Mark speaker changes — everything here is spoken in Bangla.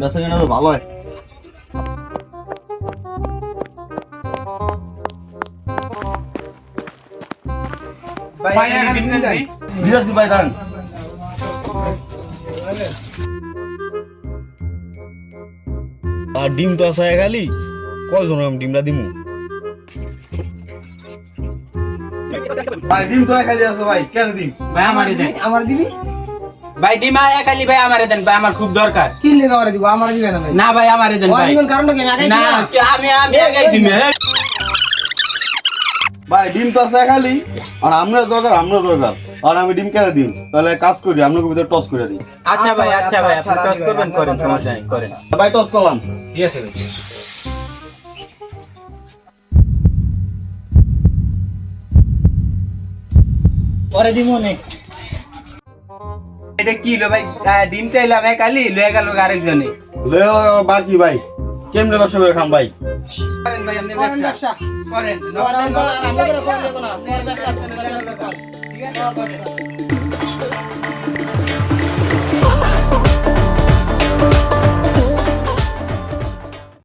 Speaker 1: বেচা কেনা তো ভালো হয়
Speaker 2: ভাই
Speaker 1: দাঁড়ান। আর ডিম তো আসা খালি কয়জন আমি ডিমটা দিমু? ভাই ডিম তো খালি আছে ভাই। কেন ডিম
Speaker 2: ভাই আমারে
Speaker 3: আমার দিবি?
Speaker 2: ভাই ডিম একালি ভাই আমারে দেন ভাই আমার খুব দরকার।
Speaker 3: কি লেগে আমার দিব? আমার দিবে না ভাই?
Speaker 2: না ভাই আমারে দেন ভাই।
Speaker 3: দিবেন কারণটা কি আমি আগাইছি
Speaker 2: না আমি আমি আগাইছি না।
Speaker 1: ভাই ডিম তো আছে খালি। আর আমরা দরকার আমরা দরকার। আর আমি ডিম কেন দিন তাহলে কাজ করি আপনাকে ভিতরে টস করে দিই।
Speaker 2: আচ্ছা ভাই আচ্ছা ভাই
Speaker 3: আচ্ছা,
Speaker 2: আপনি টস করবেন করেন সমস্যা
Speaker 3: রাজি।
Speaker 2: করেন।
Speaker 1: ভাই। টস করলাম।
Speaker 2: ঠিক আছে ভাই পরে নে এটা কি লো ভাই? ডিম চাইলাম একালি লয়ে গেল আরেকজনে।
Speaker 1: লয়ে গেল বাকি ভাই। কেমনে ব্যবসা করে খাম ভাই?
Speaker 2: করেন ভাই আপনি
Speaker 3: করেন
Speaker 2: ব্যবসা। করেন। ঠিক আছে?